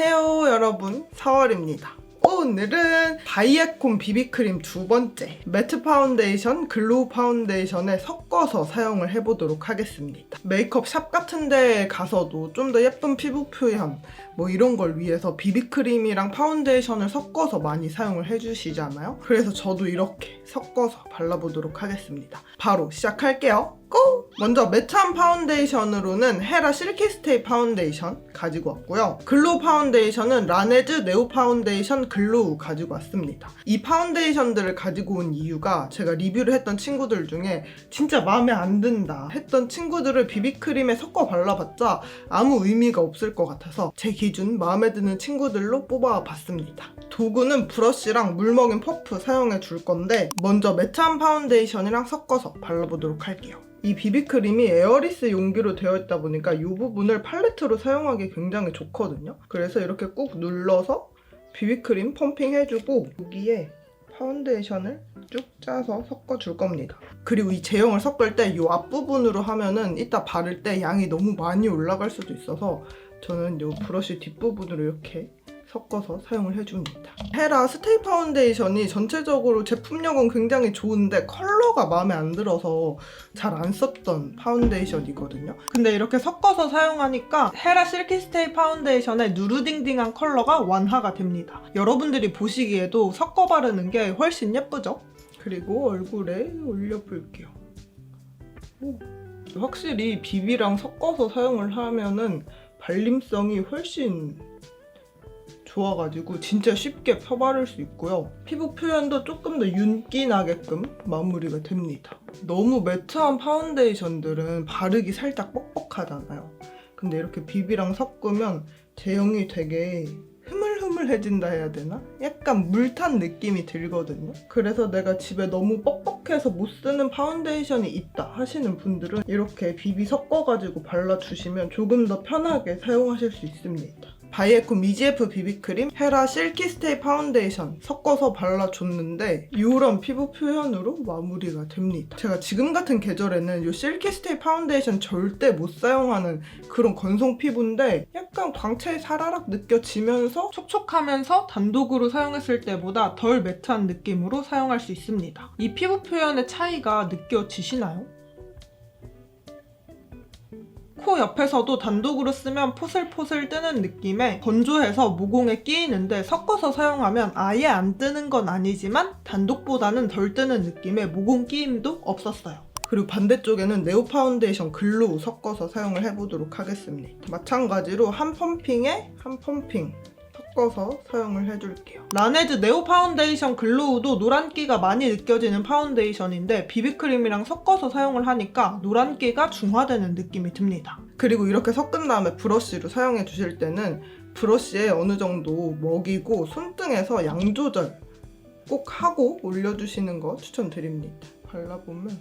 안녕하세요 여러분 4월입니다 오늘은 바이에콘 비비크림 두 번째 매트 파운데이션, 글로우 파운데이션에 섞어서 사용을 해보도록 하겠습니다. 메이크업 샵 같은 데 가서도 좀 더 예쁜 피부 표현 뭐 이런 걸 위해서 비비크림이랑 파운데이션을 섞어서 많이 사용을 해주시잖아요. 그래서 저도 이렇게 섞어서 발라보도록 하겠습니다. 바로 시작할게요. 고! 먼저 매트한 파운데이션으로는 헤라 실키스테이 파운데이션 가지고 왔고요. 글로우 파운데이션은 라네즈 네오 파운데이션 글로우 가지고 왔습니다. 이 파운데이션들을 가지고 온 이유가 제가 리뷰를 했던 친구들 중에 진짜 마음에 안 든다 했던 친구들을 비비크림에 섞어 발라봤자 아무 의미가 없을 것 같아서 제 기준 마음에 드는 친구들로 뽑아봤습니다. 도구는 브러쉬랑 물 먹인 퍼프 사용해 줄 건데 먼저 매트한 파운데이션이랑 섞어서 발라보도록 할게요. 이 비비크림이 에어리스 용기로 되어 있다 보니까 이 부분을 팔레트로 사용하기 굉장히 좋거든요. 그래서 이렇게 꾹 눌러서 비비크림 펌핑 해주고 여기에 파운데이션을 쭉 짜서 섞어줄 겁니다. 그리고 이 제형을 섞을 때 이 앞부분으로 하면은 이따 바를 때 양이 너무 많이 올라갈 수도 있어서 저는 이 브러쉬 뒷부분으로 이렇게 섞어서 사용을 해줍니다. 헤라 스테이 파운데이션이 전체적으로 제품력은 굉장히 좋은데 컬러가 마음에 안 들어서 잘 안 썼던 파운데이션이거든요. 근데 이렇게 섞어서 사용하니까 헤라 실키 스테이 파운데이션의 누르딩딩한 컬러가 완화가 됩니다. 여러분들이 보시기에도 섞어 바르는 게 훨씬 예쁘죠? 그리고 얼굴에 올려볼게요. 오, 확실히 비비랑 섞어서 사용을 하면은 발림성이 훨씬 좋아가지고 진짜 쉽게 펴바를 수 있고요. 피부 표현도 조금 더 윤기 나게끔 마무리가 됩니다. 너무 매트한 파운데이션들은 바르기 살짝 뻑뻑하잖아요. 근데 이렇게 비비랑 섞으면 제형이 되게 흐물흐물해진다 해야 되나? 약간 물탄 느낌이 들거든요. 그래서 내가 집에 너무 뻑뻑해서 못 쓰는 파운데이션이 있다 하시는 분들은 이렇게 비비 섞어가지고 발라주시면 조금 더 편하게 사용하실 수 있습니다. 바이에콘 미지에프 비비크림, 헤라 실키스테이 파운데이션 섞어서 발라줬는데 이런 피부 표현으로 마무리가 됩니다. 제가 지금 같은 계절에는 이 실키스테이 파운데이션 절대 못 사용하는 그런 건성 피부인데 약간 광채 사라락 느껴지면서 촉촉하면서 단독으로 사용했을 때보다 덜 매트한 느낌으로 사용할 수 있습니다. 이 피부 표현의 차이가 느껴지시나요? 코 옆에서도 단독으로 쓰면 포슬포슬 뜨는 느낌에 건조해서 모공에 끼이는데 섞어서 사용하면 아예 안 뜨는 건 아니지만 단독보다는 덜 뜨는 느낌의 모공 끼임도 없었어요. 그리고 반대쪽에는 네오 파운데이션 글로우 섞어서 사용을 해보도록 하겠습니다. 마찬가지로 한 펌핑에 한 펌핑 섞어서 사용을 해줄게요. 라네즈 네오 파운데이션 글로우도 노란기가 많이 느껴지는 파운데이션인데 비비크림이랑 섞어서 사용을 하니까 노란기가 중화되는 느낌이 듭니다. 그리고 이렇게 섞은 다음에 브러쉬로 사용해 주실 때는 브러쉬에 어느 정도 먹이고 손등에서 양 조절 꼭 하고 올려주시는 거 추천드립니다. 발라보면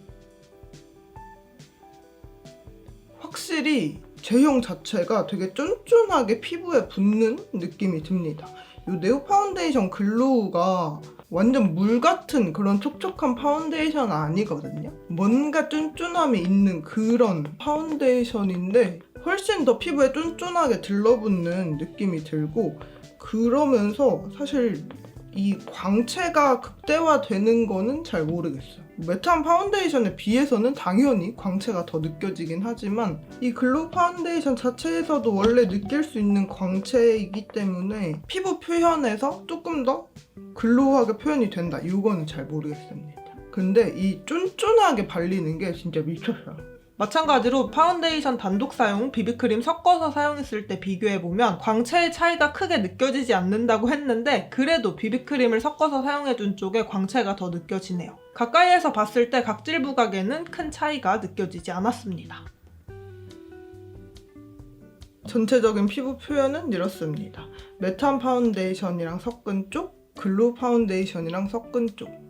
확실히 제형 자체가 되게 쫀쫀하게 피부에 붙는 느낌이 듭니다. 이 네오 파운데이션 글로우가 완전 물 같은 그런 촉촉한 파운데이션 아니거든요. 뭔가 쫀쫀함이 있는 그런 파운데이션인데 훨씬 더 피부에 쫀쫀하게 들러붙는 느낌이 들고 그러면서 사실 이 광채가 극대화되는 거는 잘 모르겠어요. 매트한 파운데이션에 비해서는 당연히 광채가 더 느껴지긴 하지만 이 글로우 파운데이션 자체에서도 원래 느낄 수 있는 광채이기 때문에 피부 표현에서 조금 더 글로우하게 표현이 된다. 이거는 잘 모르겠습니다. 근데 이 쫀쫀하게 발리는 게 진짜 미쳤어요. 마찬가지로 파운데이션 단독 사용, 비비크림 섞어서 사용했을 때 비교해보면 광채의 차이가 크게 느껴지지 않는다고 했는데 그래도 비비크림을 섞어서 사용해준 쪽에 광채가 더 느껴지네요. 가까이에서 봤을 때 각질 부각에는 큰 차이가 느껴지지 않았습니다. 전체적인 피부 표현은 이렇습니다. 매트한 파운데이션이랑 섞은 쪽, 글로우 파운데이션이랑 섞은 쪽.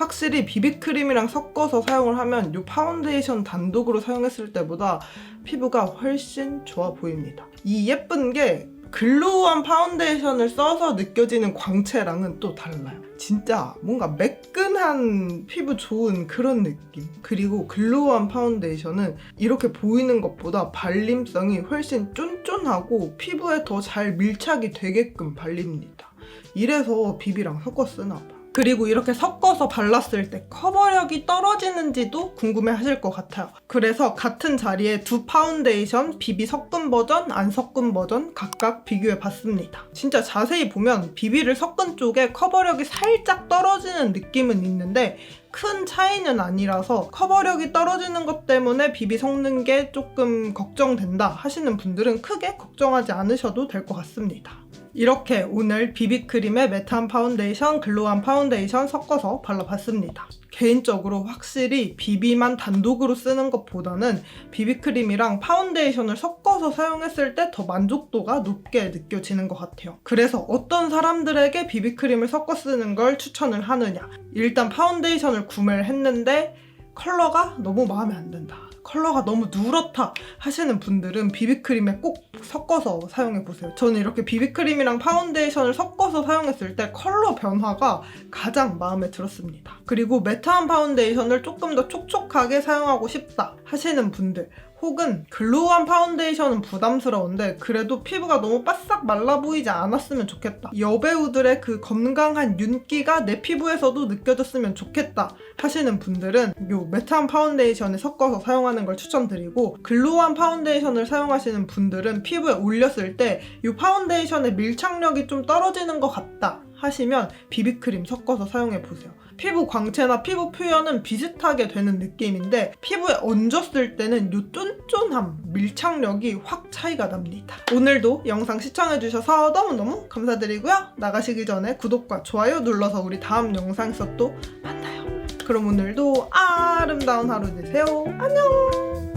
확실히 비비크림이랑 섞어서 사용을 하면 이 파운데이션 단독으로 사용했을 때보다 피부가 훨씬 좋아 보입니다. 이 예쁜 게 글로우한 파운데이션을 써서 느껴지는 광채랑은 또 달라요. 진짜 뭔가 매끈한 피부 좋은 그런 느낌. 그리고 글로우한 파운데이션은 이렇게 보이는 것보다 발림성이 훨씬 쫀쫀하고 피부에 더 잘 밀착이 되게끔 발립니다. 이래서 비비랑 섞어 쓰나 봐. 그리고 이렇게 섞어서 발랐을 때 커버력이 떨어지는지도 궁금해 하실 것 같아요. 그래서 같은 자리에 두 파운데이션 비비 섞은 버전, 안 섞은 버전 각각 비교해 봤습니다. 진짜 자세히 보면 비비를 섞은 쪽에 커버력이 살짝 떨어지는 느낌은 있는데 큰 차이는 아니라서 커버력이 떨어지는 것 때문에 비비 섞는 게 조금 걱정된다 하시는 분들은 크게 걱정하지 않으셔도 될 것 같습니다. 이렇게 오늘 비비크림에 매트한 파운데이션, 글로우한 파운데이션 섞어서 발라봤습니다. 개인적으로 확실히 비비만 단독으로 쓰는 것보다는 비비크림이랑 파운데이션을 섞어서 사용했을 때 더 만족도가 높게 느껴지는 것 같아요. 그래서 어떤 사람들에게 비비크림을 섞어 쓰는 걸 추천을 하느냐. 일단 파운데이션을 구매를 했는데 컬러가 너무 마음에 안 든다. 컬러가 너무 누렇다 하시는 분들은 비비크림에 꼭 섞어서 사용해 보세요. 저는 이렇게 비비크림이랑 파운데이션을 섞어서 사용했을 때 컬러 변화가 가장 마음에 들었습니다. 그리고 매트한 파운데이션을 조금 더 촉촉하게 사용하고 싶다 하시는 분들 혹은 글로우한 파운데이션은 부담스러운데 그래도 피부가 너무 바싹 말라 보이지 않았으면 좋겠다. 여배우들의 그 건강한 윤기가 내 피부에서도 느껴졌으면 좋겠다 하시는 분들은 요 매트한 파운데이션에 섞어서 사용하는 걸 추천드리고 글로우한 파운데이션을 사용하시는 분들은 피부에 올렸을 때 이 파운데이션의 밀착력이 좀 떨어지는 것 같다 하시면 비비크림 섞어서 사용해 보세요. 피부 광채나 피부 표현은 비슷하게 되는 느낌인데 피부에 얹었을 때는 이 쫀쫀함, 밀착력이 확 차이가 납니다. 오늘도 영상 시청해주셔서 너무너무 감사드리고요. 나가시기 전에 구독과 좋아요 눌러서 우리 다음 영상에서 또 만나요. 그럼 오늘도 아름다운 하루 되세요. 안녕!